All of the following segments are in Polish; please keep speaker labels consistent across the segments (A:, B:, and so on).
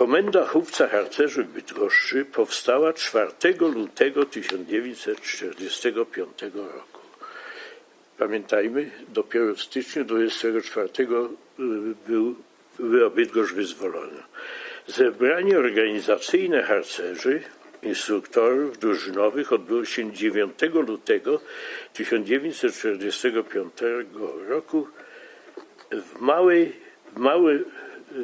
A: Komenda Chówca Harcerzy Bydgoszczy powstała 4 lutego 1945 roku. Pamiętajmy, dopiero w styczniu 24 był, była Bydgoszcz wyzwolona. Zebranie organizacyjne harcerzy, instruktorów drużynowych odbyło się 9 lutego 1945 roku w małej, w małej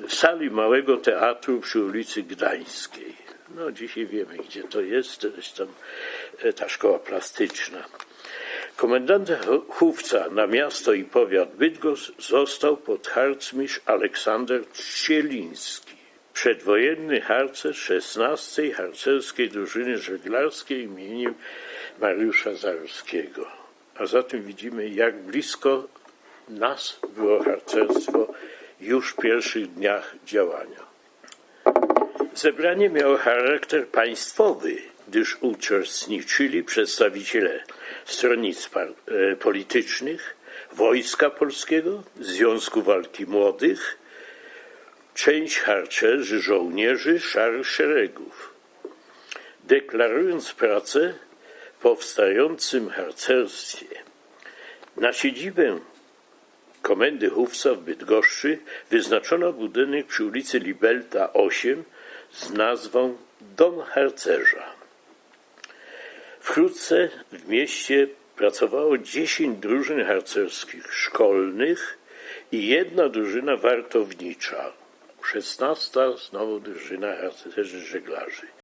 A: sali małego teatru przy ulicy Gdańskiej. No dzisiaj wiemy, gdzie to jest, to jest tam e, ta szkoła plastyczna. Komendantem chówca na miasto i powiat Bydgoszcz został podharcmistrz Aleksander Cieliński, przedwojenny harcerz 16. harcerskiej drużyny żeglarskiej imieniem Mariusza Zarowskiego. A zatem widzimy, jak blisko nas było harcerstwo już w pierwszych dniach działania. Zebranie miało charakter państwowy, gdyż uczestniczyli przedstawiciele stronnictw e, politycznych, Wojska Polskiego, Związku Walki Młodych, część harcerzy, żołnierzy szarych szeregów. Deklarując pracę w powstającym harcerstwie na siedzibę Komendy Chówca w Bydgoszczy wyznaczono budynek przy ulicy Libelta 8 z nazwą Dom Harcerza. Wkrótce w mieście pracowało 10 drużyn harcerskich szkolnych i jedna drużyna wartownicza. 16 znowu drużyna harcerzy żeglarzy.